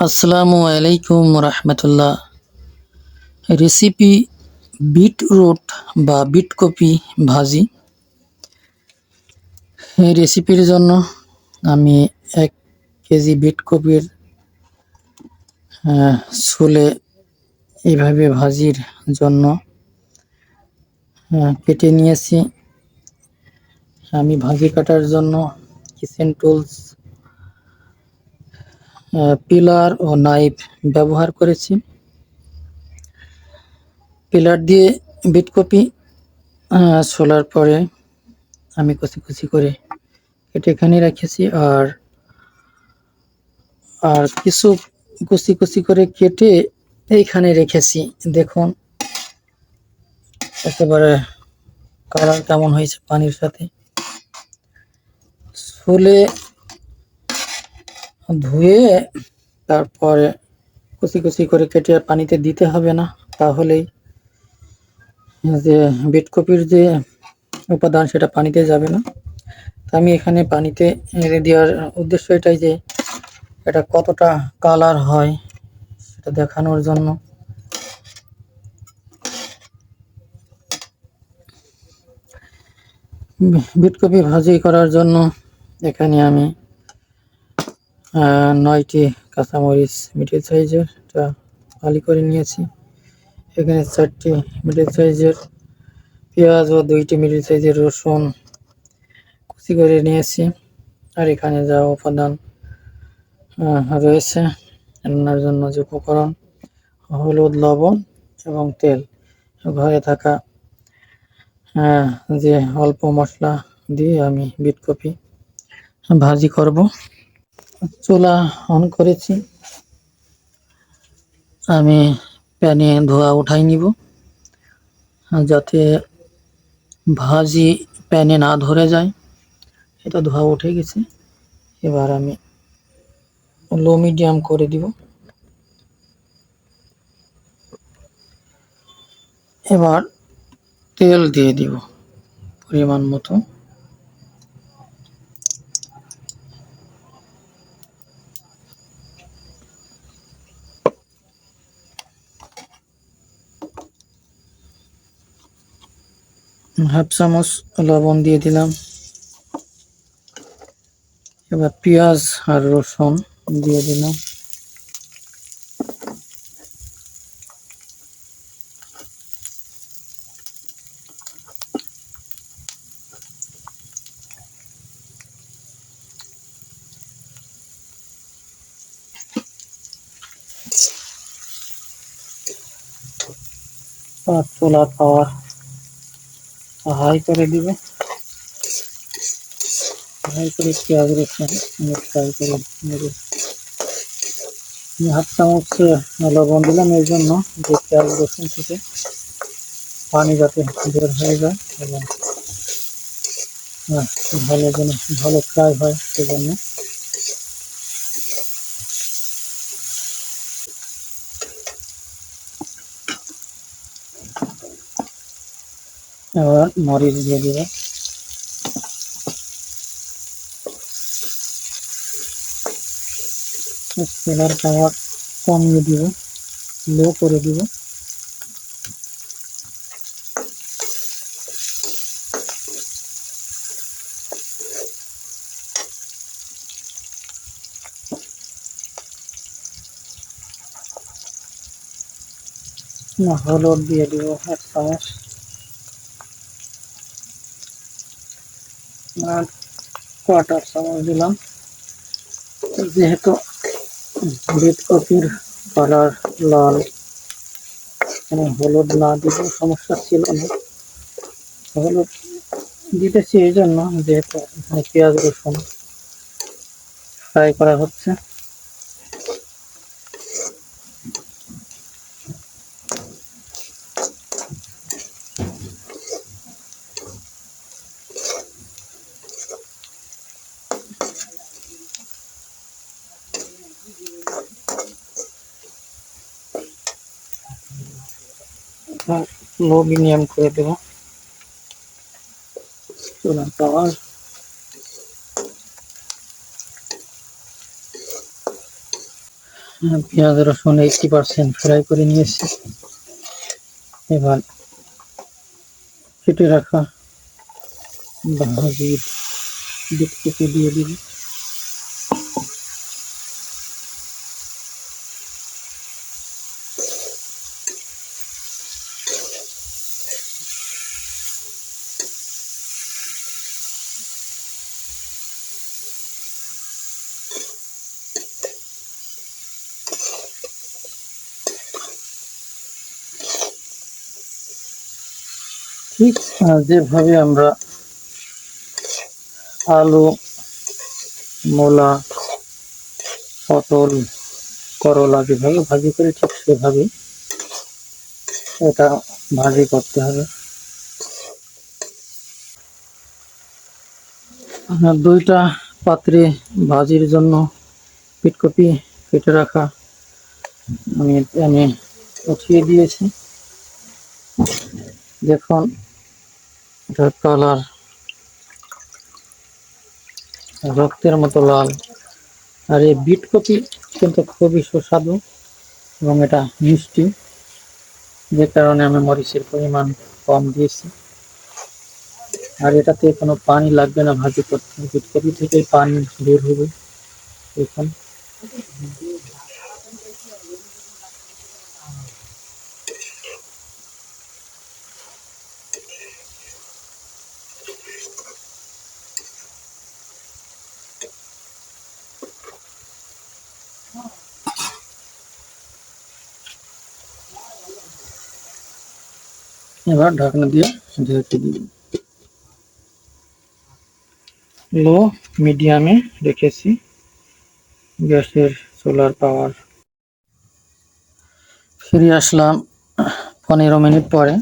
আসসালামু আলাইকুম রহমতুল্লাহ। রেসিপি বিটরুট বা বিটকপি ভাজি। এই রেসিপির জন্য আমি এক কেজি বিটকপির আহ, ছুলে এইভাবে ভাজির জন্য কেটে নিয়েছি। আমি ভাজি কাটার জন্য কিচেন টুলস পিলার ও নাইফ ব্যবহার করেছি। পিলার দিয়ে বিটকপি আহ, ছোলার পরে আমি কুচি কুচি করে কেটে এখানে রেখেছি আর আর কিছু কুচি কুচি করে কেটে এইখানে রেখেছি। দেখুন একেবারে কালার কেমন হয়েছে পানির সাথে। ছুলে ধুয়ে তারপরে কুচি কুচি করে কেটে পানিতে দিতে হবে না, তাহলেই যে বিটকপির যে উপাদান সেটা পানিতে যাবে না। তা আমি এখানে পানিতে এনে দেওয়ার উদ্দেশ্য এটাই যে এটা কতটা কালার হয় সেটা দেখানোর জন্য। বিটকপি ভাজি করার জন্য এখানে আমি নয়টি কাঁচামরিচ মিডিল সাইজের এটা ফালি করে নিয়েছি। এখানে চারটি মিডিল সাইজের পেঁয়াজ ও দুইটি মিডিল সাইজের রসুন কুচি করে নিয়েছি। আর এখানে যা উপাদান রয়েছে, রান্নার জন্য যে উপকরণ, হলুদ, লবণ এবং তেল। ঘরে থাকা যে অল্প মশলা দিয়ে আমি বিটকপি ভাজি করব। চুলা অন করেছি। আমি প্যানে ধোয়া উঠাই নিব, যাতে ভাজি প্যানে না ধরে যায়। এটা ধোয়া উঠে গেছে, এবার আমি লো মিডিয়াম করে দিব। এবার তেল দিয়ে দিব পরিমাণ মতো। হাফ চামচ লবণ দিয়ে দিলাম। এবার পেঁয়াজ আর রসুন দিয়ে দিলাম। আর চুলা পাওয়ার হাই করে দিবে। হাই করে পেঁয়াজ রসুন ফ্রাই করে নেবে। চামচ লবণ দিলাম জন্য যে পেঁয়াজ রসুন থেকে। পানি যাতে বের হয়ে যায়, এবং ভালো যেন, ভালো ফ্রাই হয় সেজন্য। এবার মরিচ দিয়ে দিবে। তেলের পাওয়ার কমিয়ে দিব, লো করে দিব। হলুদ দিয়ে দিব এক চামচ আর কোয়াটার চামচ দিলাম। যেহেতু বিট কপির কালার লাল এখানে হলুদ না দিলেও সমস্যা ছিল না। হলুদ দিতেছি এই জন্য, যেহেতু পেঁয়াজ রসুন ফ্রাই করা হচ্ছে। মিডিয়াম করে দেবো। পাওয়ার হ্যাঁ, পেঁয়াজ রসুন এইটটি পার্সেন্ট ফ্রাই করে নিয়েছি। এবার কেটে রাখা ভাজির দিকটিকে দিয়ে দিবি। ঠিক যেভাবে আমরা আলু, মূলা, পটল, করলা যেভাবে ভাজি করি, ঠিক সেভাবে এটা ভাজি করতে হবে। দুইটা পাত্রে ভাজির জন্য পিটকপি কেটে রাখা আমি আমি উঠিয়ে দিয়েছি। দেখুন কালার রক্তের মতো লাল। আর এই বিট কপি কিন্তু খুবই সুস্বাদু এবং এটা মিষ্টি, যে কারণে আমি মরিচের পরিমাণ কম দিয়েছি। আর এটাতে কোনো পানি লাগবে না, ভাজি করতে বিট কপি থেকে পানি বের হবে। এখন এবার ঢাকনা দিয়ে ঢেকে দিই লো মিডিয়ামে রেখেছি। গ্যাসের সোলার পাওয়ার। ফিরে আসলাম পনেরো মিনিট পরে।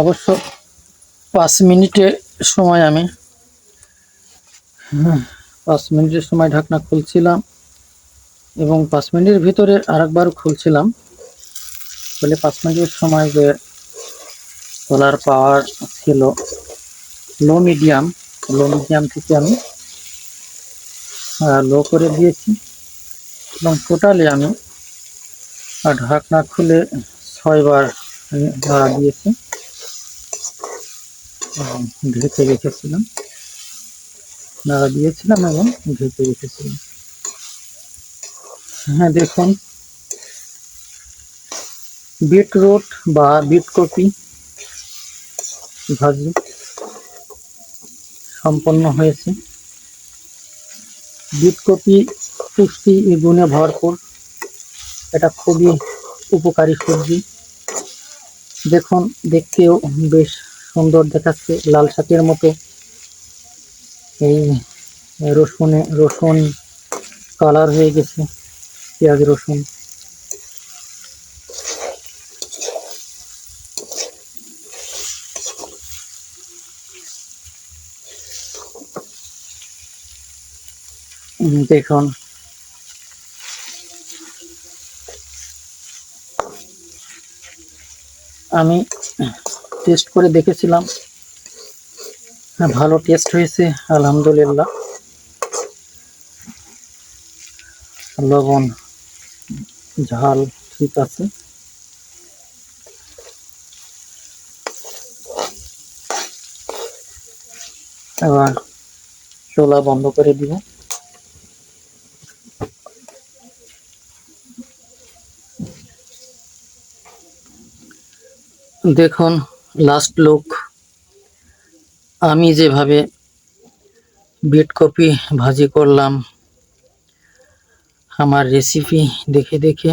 অবশ্য পাঁচ মিনিটের সময় আমি। হ্যাঁ, পাঁচ মিনিটের সময় ঢাকনা খুলছিলাম এবং পাঁচ মিনিটের ভিতরে আরেকবার খুলছিলাম। বলে পাঁচ মিনিটের সময় যে সোলার পাওয়ার ছিল লো মিডিয়াম লো মিডিয়াম থেকে আমি লো করে দিয়েছি এবং টোটালি আমি ঢাকনা খুলে ছয়বার দিয়েছি। ঢেকে রেখেছিলাম নাড়া দিয়েছিলাম এবং ঢেকে রেখেছিলাম। হ্যাঁ দেখুন, বিটরুট বা বিট কপি ভাজি সম্পন্ন হয়েছে। বিট কপি পুষ্টি গুণে ভরপুর। এটা খুবই উপকারী সবজি। দেখুন, দেখতেও বেশ সুন্দর দেখাচ্ছে লাল শাকের মতো। এই রসুনে, রসুন কালার হয়ে গেছে, পেঁয়াজ রসুন। দেখুন। আমি টেস্ট করে দেখেছিলাম। হ্যাঁ ভালো টেস্ট হয়েছে, আলহামদুলিল্লাহ। লবণ, ঝাল ঠিক আছে। এবার চোলা বন্ধ করে দিব। দেখুন লাস্ট লুক আমি যেভাবে বিট কপি ভাজি করলাম, আমার রেসিপি দেখে দেখে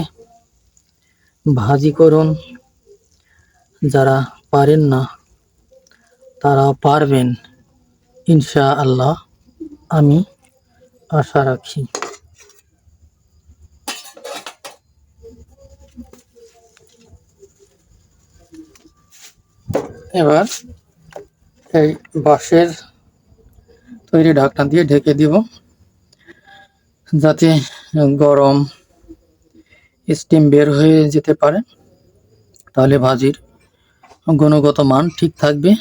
ভাজি করুন। যারা পারেন না তারা পারবেন। ইনশা আল্লাহ আমি আশা রাখি। এবার এই বাঁশের তৈরি ঢাকটা দিয়ে ঢেকে দিব, যাতে গরম স্টিম বের হয়ে যেতে পারে। তাহলে ভাজির গুণগত মান ঠিক থাকবে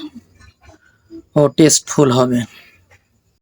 ও টেস্টফুল হবে।